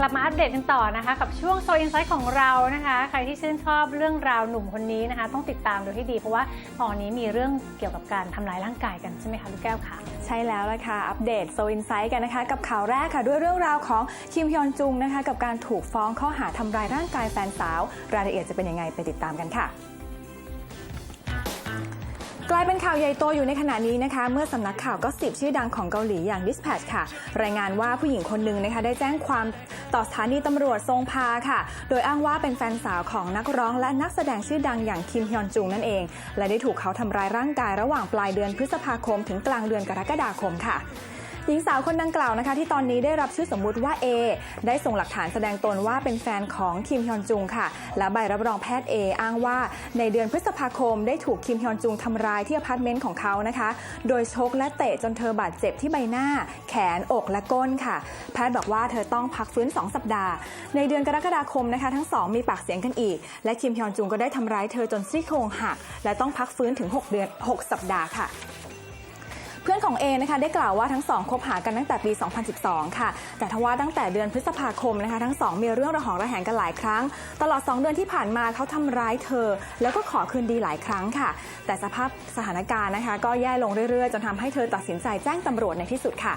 กลับมาอัปเดตกันต่อนะคะ กับช่วงโซอินไซต์ของเรานะคะ ใครที่ชื่นชอบเรื่องราวหนุ่มคนนี้นะคะ ต้องติดตามดูให้ดี เพราะว่าตอนนี้มีเรื่องเกี่ยวกับการทำร้ายร่างกายกัน ใช่ไหมคะลูกแก้วค่ะ ใช่แล้วละค่ะ อัปเดตโซอินไซต์กันนะคะ กับข่าวแรกค่ะ ด้วยเรื่องราวของคิมฮยอนจุงนะคะ กับการถูกฟ้องข้อหาทำร้ายร่างกายแฟนสาว รายละเอียดจะเป็นยังไงไปติดตามกันค่ะกลายเป็นข่าวใหญ่โตอยู่ในขณะนี้นะคะ เมื่อสำนักข่าวก็สิบชื่อดังของเกาหลีอย่าง Dispatch ค่ะ รายงานว่าผู้หญิงคนหนึ่งนะคะได้แจ้งความ ต่อสถานีตำรวจทรงพาค่ะ โดยอ้างว่าเป็นแฟนสาวของนักร้องและนักแสดงชื่อดังอย่างคิมฮยอนจุงนั่นเอง และได้ถูกเขาทำร้ายร่างกายระหว่างปลายเดือนพฤษภาคมถึงกลางเดือนกรกฎาคมค่ะ หญิงสาวคนดังกล่าวนะคะ ที่ตอนนี้ได้รับชื่อสมมุติว่า A ได้ส่งหลักฐานแสดงตนว่าเป็นแฟนของคิมฮยอนจุงค่ะ และใบรับรองแพทย์ A อ้างว่า ในเดือนพฤษภาคมได้ถูกคิมฮยอนจุงทำร้ายที่อพาร์ตเมนต์ของเขานะคะ โดยชกและเตะจนเธอบาดเจ็บที่ใบหน้า แขนอกและก้นค่ะ แพทย์บอกว่าเธอต้องพักฟื้น 2 สัปดาห์ ในเดือนกรกฎาคมนะคะทั้งสองมีปากเสียงกันอีก และคิมฮยอนจุงก็ได้ทำร้ายเธอจนซี่โครงหักและต้องพักฟื้นถึง 6 เดือน 6 สัปดาห์ค่ะ พื่อนของเอนะคะได้กล่าวว่าทั้งสองคบหากันตั้งแต่ปี 2012 ค่ะ แต่ทว่าตั้งแต่เดือนพฤษภาคมนะคะ ทั้งสองมีเรื่องระหองระแหงกันหลายครั้ง ตลอด 2 เดือนที่ผ่านมาเขาทำร้ายเธอ แล้วก็ขอคืนดีหลายครั้งค่ะ แต่สภาพสถานการณ์นะคะ ก็แย่ลงเรื่อยๆ จนทำให้เธอตัดสินใจแจ้งตำรวจในที่สุดค่ะ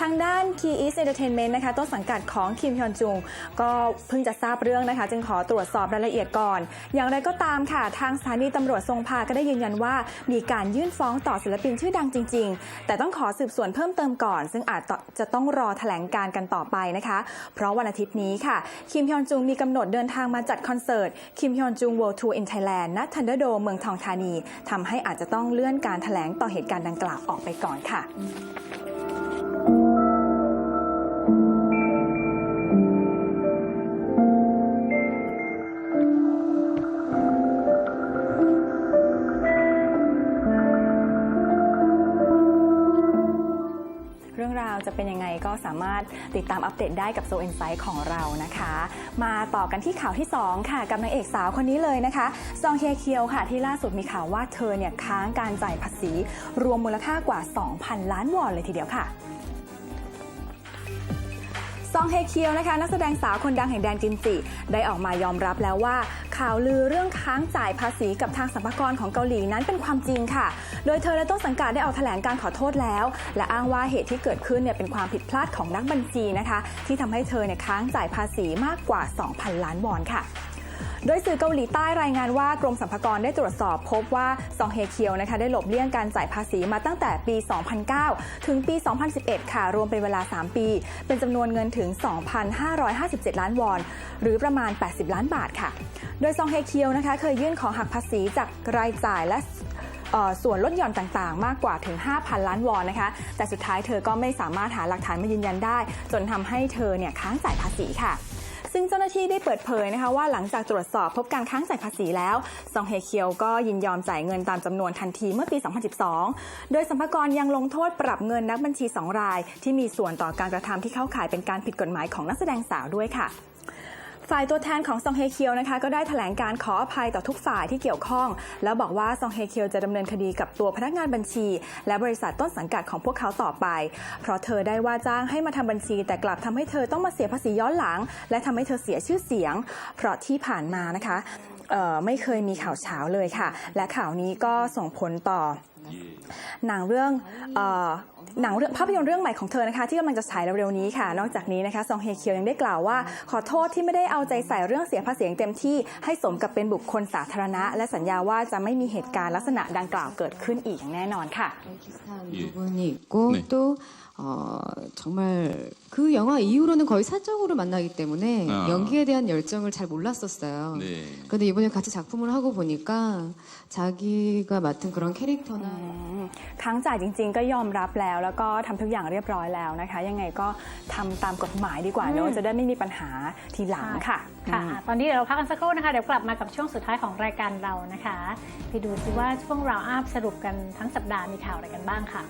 ทางด้าน Key East Entertainment นะคะต้นสังกัดของคิมฮยอนจุง ก็เพิ่งจะทราบเรื่องนะคะ จึงขอตรวจสอบรายละเอียดก่อน อย่างไรก็ตามค่ะ ทางสถานีตำรวจทรงพาก็ได้ยืนยันว่า มีการยื่นฟ้องต่อศิลปินชื่อดังจริง ๆ แต่ต้องขอสืบสวนเพิ่มเติมก่อน ซึ่งอาจจะต้องรอแถลงการกันต่อไปนะคะ เพราะวันอาทิตย์นี้ค่ะ คิมฮยอนจุงมีกำหนดเดินทางมาจัดคอนเสิร์ตคิมฮยอนจุง World Tour in Thailand ณทันเดอร์โดเมืองทองธานีทำให้อาจจะต้องเลื่อนการแถลงต่อเหตุการณ์ดังกล่าวออกไปก่อนค่ะาวจะเป็นยังไงก็สามารถติดตามอัปเดตได้กับโซ i n นไซ h ์ของเรานะคะ มาต่อกันที่ข่าวที่ 2 ค่ะ กับนางเอกสาวคนนี้เลยนะคะ ซองเฮเคียวค่ะ ที่ล่าสุดมีข่าวว่าเธอเนี่ยค้างการจ่ายภาษี รวมมูลค่ากว่า 2,000 ล้านวอนเลยทีเดียวค่ะซองเฮเคียวนะคะนักแสดงสาวคนดังแห่งแดนกินจิได้ออกมายอมรับแล้วว่า ข่าวลือเรื่องค้างจ่ายภาษีกับทางสรรพากรของเกาหลีนั้นเป็นความจริงค่ะ โดยเธอและต้นสังกัดได้ออกแถลงการขอโทษแล้ว และอ้างว่าเหตุที่เกิดขึ้นเนี่ยเป็นความผิดพลาดของนักบัญชีนะคะ ที่ทำให้เธอเนี่ยค้างจ่ายภาษีมากกว่า 2,000 ล้านวอนค่ะ โดยสื่อเกาหลีใต้รายงานว่ากรมสรรพากรได้ตรวจสอบพบว่าซองเฮเคียวนะคะได้หลบเลี่ยงการจ่ายภาษีมาตั้งแต่ปี 2009 ถึงปี 2011 ค่ะ รวมเป็นเวลา 3 ปี เป็นจำนวนเงินถึง 2,557 ล้านวอน หรือประมาณ 80 ล้านบาทค่ะ โดยซองเฮเคียวนะคะ เคยยื่นขอหักภาษีจากรายจ่ายและส่วนลดหย่อนต่างๆ มากกว่าถึง 5,000 ล้านวอนนะคะ แต่สุดท้ายเธอก็ไม่สามารถหาหลักฐานมายืนยันได้ จนทำให้เธอเนี่ยค้างจ่ายภาษีค่ะ ซึ่งเจ้าหน้าที่ได้เปิดเผยนะคะว่าหลังจากตรวจสอบพบการค้างจ่ายภาษีแล้วซองเฮเคียวก็ยินยอมจ่ายเงินตามจำนวนทันทีเมื่อปี 2012 โดยสัมภากรยังลงโทษปรับเงินนักบัญชี 2 ราย ที่มีส่วนต่อการกระทำที่เข้าข่ายเป็นการผิดกฎหมายของนักแสดงสาวด้วยค่ะ ฝ่ายตัวแทนของซองเฮเคียวนะคะก็ได้แถลงการขออภัยต่อทุกฝ่ายที่เกี่ยวข้อง แล้วบอกว่าซองเฮเคียวจะดำเนินคดีกับตัวพนักงานบัญชี และบริษัทต้นสังกัดของพวกเขาต่อไป เพราะเธอได้ว่าจ้างให้มาทำบัญชี แต่กลับทำให้เธอต้องมาเสียภาษีย้อนหลัง และทำให้เธอเสียชื่อเสียง เพราะที่ผ่านมานะคะไม่เคยมีข่าวเช้าเลยค่ะ และข่าวนี้ก็ส่งผลต่อหนังเรื่องอ หนังเรื่องภาพยนตร์เรื่องใหม่ของเธอนะคะ ที่กำลังจะฉายเร็วๆนี้ค่ะ นอกจากนี้นะคะซองเฮเคียวยังได้กล่าวว่า ขอโทษที่ไม่ได้เอาใจใส่เรื่องเสียภาษีอย่างเต็มที่ให้สมกับเป็นบุคคลสาธารณะ และสัญญาว่าจะไม่มีเหตุการณ์ลักษณะดังกล่าวเกิดขึ้นอีกอย่างแน่นอนค่ะ 비슷한 예. 부분이 있고 네. 또 어, 정말 그 영화 이후로는 거의 사적으로 만나기 때문에 아. 연기에 대한 열정을 잘 몰랐었어요. 네. 근데 이번에 같이 작품을 하고 보니까 자기가 맡은 그런 캐릭터나 ค้างจ่ายจริง ๆ ก็ยอมรับแล้ว แล้วก็ทำทุกอย่างเรียบร้อยแล้วนะคะ ยังไงก็ทำตามกฎหมายดีกว่าเนอะจะได้ไม่มีปัญหาทีหลังค่ะ ค่ะ อืม ตอนนี้เดี๋ยวเราพักกันสักครู่นะคะ เดี๋ยวกลับมากับช่วงสุดท้ายของรายการเรานะคะ ไปดูซิว่าช่วงราวอัพสรุปกันทั้งสัปดาห์มีข่าวอะไรกันบ้างค่ะ